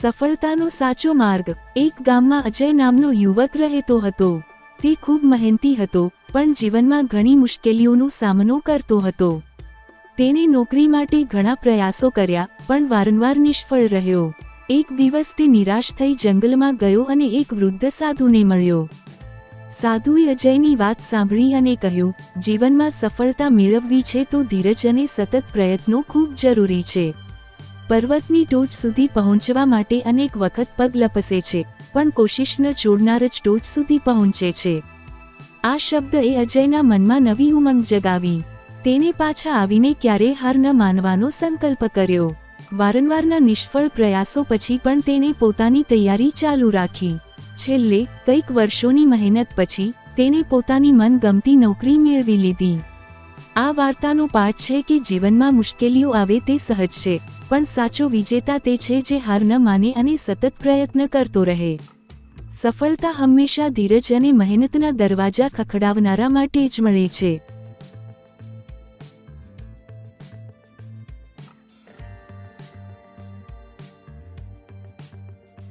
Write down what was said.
સફળતાનો સાચો માર્ગ. એક ગામમાં અજય નામનો યુવક રહેતો હતો. તે ખૂબ મહેનતી હતો, પણ જીવનમાં ઘણી મુશ્કેલીઓનો સામનો કરતો હતો. તેણે નોકરી માટે ઘણા પ્રયાસો કર્યા, પણ વારંવાર નિષ્ફળ રહ્યો. એક દિવસ તે નિરાશ થઈ જંગલમાં ગયો અને એક વૃદ્ધ સાધુને મળ્યો. સાધુએ અજયની વાત સાંભળી અને કહ્યું, જીવનમાં સફળતા મેળવવી છે તો ધીરજ અને સતત પ્રયત્નો ખૂબ જરૂરી છે. પર્વતની ટોચ સુધી પહોંચવા માટે અનેક વખત પગ લપસે છે, પણ કોશિશ ન છોડનાર જ ટોચ સુધી પહોંચે છે. આ શબ્દ એ અજયના મનમાં નવી ઉમંગ જગાવી. તેને પાછા આવીને ક્યારેય હાર ન માનવાનો સંકલ્પ કર્યો. વારંવારના નિષ્ફળ પ્રયાસો પછી પણ તેણે પોતાની તૈયારી ચાલુ રાખી. છેલ્લે, કંઈક વર્ષોની મહેનત પછી, તેણે પોતાની મનગમતી નોકરી મેળવી લીધી. આ વાર્તાનો પાઠ છે કે જીવનમાં મુશ્કેલીઓ આવે તે સહજ છે, પણ સાચો વિજેતા તે છે જે હાર ન માને અને સતત પ્રયત્ન કરતો રહે. સફળતા હંમેશા ધીરજ અને મહેનતના દરવાજા ખખડાવનારા માટે જ મળે છે.